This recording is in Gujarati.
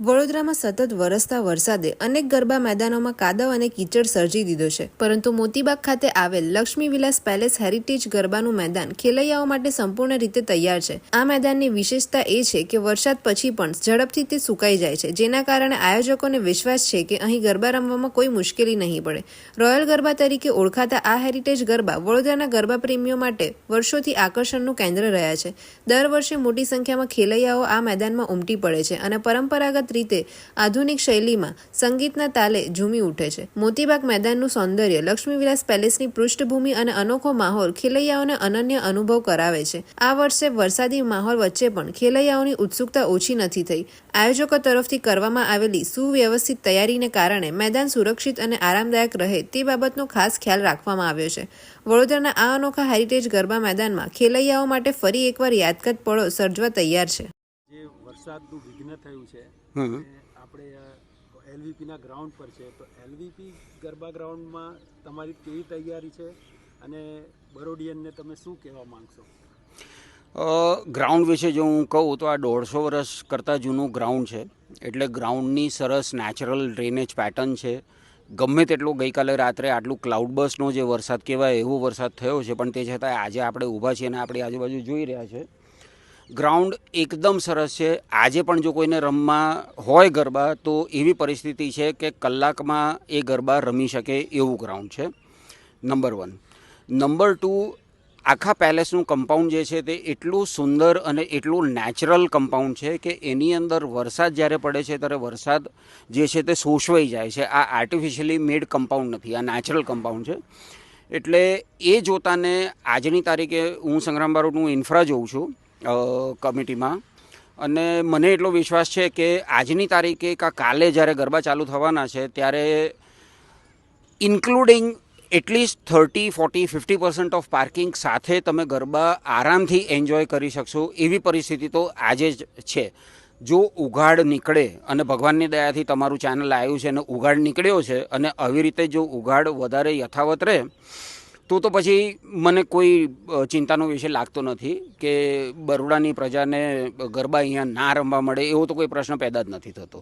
વડોદરામાં સતત વરસતા વરસાદે અનેક ગરબા મેદાનોમાં કાદવ અને કીચડ સર્જી દીધો છે. પરંતુ મોતીબાગ ખાતે આવેલ લક્ષ્મી વિલાસ પેલેસ હેરિટેજ ગરબાનું મેદાન ખેલૈયાઓ માટે સંપૂર્ણ રીતે તૈયાર છે. આ મેદાનની વિશેષતા એ છે કે વરસાદ પછી પણ ઝડપથી તે સુકાઈ જાય છે, જેના કારણે આયોજકોને વિશ્વાસ છે કે અહીં ગરબા રમવામાં કોઈ મુશ્કેલી નહીં પડે. રોયલ ગરબા તરીકે ઓળખાતા આ હેરિટેજ ગરબા વડોદરાના ગરબા પ્રેમીઓ માટે વર્ષોથી આકર્ષણનું કેન્દ્ર રહ્યા છે. દર વર્ષે મોટી સંખ્યામાં ખેલૈયાઓ આ મેદાનમાં ઉમટી પડે છે અને પરંપરાગત રીતે આધુનિક શૈલીમાં સંગીતના તાલે ઝૂમી ઉઠે છે. મોતીબાગ મેદાનનું સૌંદર્ય લક્ષ્મી વિલાસ પેલેસની પૃષ્ઠભૂમિ અને અનોખો માહોલ ખેલૈયાઓને અનન્ય અનુભવ કરાવે છે. આ વર્ષે વરસાદી માહોલ વચ્ચે પણ ખેલૈયાઓની ઉત્સુકતા ઓછી નથી થઈ. આયોજકો તરફથી કરવામાં આવેલી સુવ્યવસ્થિત તૈયારીને કારણે મેદાન સુરક્ષિત અને આરામદાયક રહે તે બાબતનો ખાસ ખ્યાલ રાખવામાં આવ્યો છે. વડોદરાના આ અનોખા હેરિટેજ ગરબા મેદાનમાં ખેલૈયાઓ માટે ફરી એકવાર યાદગાર પળો સર્જવા તૈયાર છે. વરસાદનું વિઘ્ન થયું છે. આપણે એલવીપીના ગ્રાઉન્ડ પર છે. તો એલવીપી ગરબા ગ્રાઉન્ડમાં તમારી કેવી તૈયારી છે? અને બરોડિયનને તમે શું કહેવા માંગશો? ગ્રાઉન્ડ વિશે જો હું કહું તો આ દોઢસો વર્ષ કરતાં જૂનું ગ્રાઉન્ડ છે. એટલે ગ્રાઉન્ડની સરસ નેચરલ ડ્રેનેજ પેટર્ન છે. ગમે તેટલો ગઈકાલે રાત્રે આટલું ક્લાઉડ બસનો જે વરસાદ કહેવાય એવો વરસાદ થયો છે. પણ તે છતાં આજે આપણે ઊભા છીએ અને આપણી આજુબાજુ જોઈ રહ્યા છે. ગ્રાઉન્ડ એકદમ સરસ છે. આજે પણ જો કોઈને રમવા હોય ગરબા, તો એવી પરિસ્થિતિ છે કે કલાકમાં એ ગરબા રમી શકે એવું ગ્રાઉન્ડ છે. નંબર વન નંબર ટુ આખા પેલેસનું કમ્પાઉન્ડ જે છે તે એટલું સુંદર અને એટલું નેચરલ કમ્પાઉન્ડ છે કે એની અંદર વરસાદ જ્યારે પડે છે ત્યારે વરસાદ જે છે તે શોષવાઈ જાય છે. આ આર્ટિફિશિયલી મેડ કમ્પાઉન્ડ નથી, આ નેચરલ કમ્પાઉન્ડ છે. એટલે એ જોતાને આજની તારીખે હું સંગ્રામ બારોટનું ઇન્ફ્રા જોઉં છું. કમિટીમાં. અને મને એટલો વિશ્વાસ છે કે આજની તારીખે કા કાલે જ્યારે ગરબા ચાલુ થવાના છે, ત્યારે including at least thirty forty fifty percent of parking સાથે તમે ગરબા આરામથી એન્જોય કરી શકશો એવી પરિસ્થિતિ તો આજે જ છે. જો ઉઘાડ નીકળે અને ભગવાનની દયાથી તમારું ચેનલ આવ્યું છે અને ઉઘાડ નીકળ્યો છે અને આવી રીતે જો ઉઘાડ વધારે યથાવત રહે તો તો પછી મને કોઈ ચિંતાનો વિષય લાગતો નથી કે બરોડાની પ્રજાને ગરબા અહીંયા ના રમવા મળે એવો તો કોઈ પ્રશ્ન પેદા જ નથી થતો.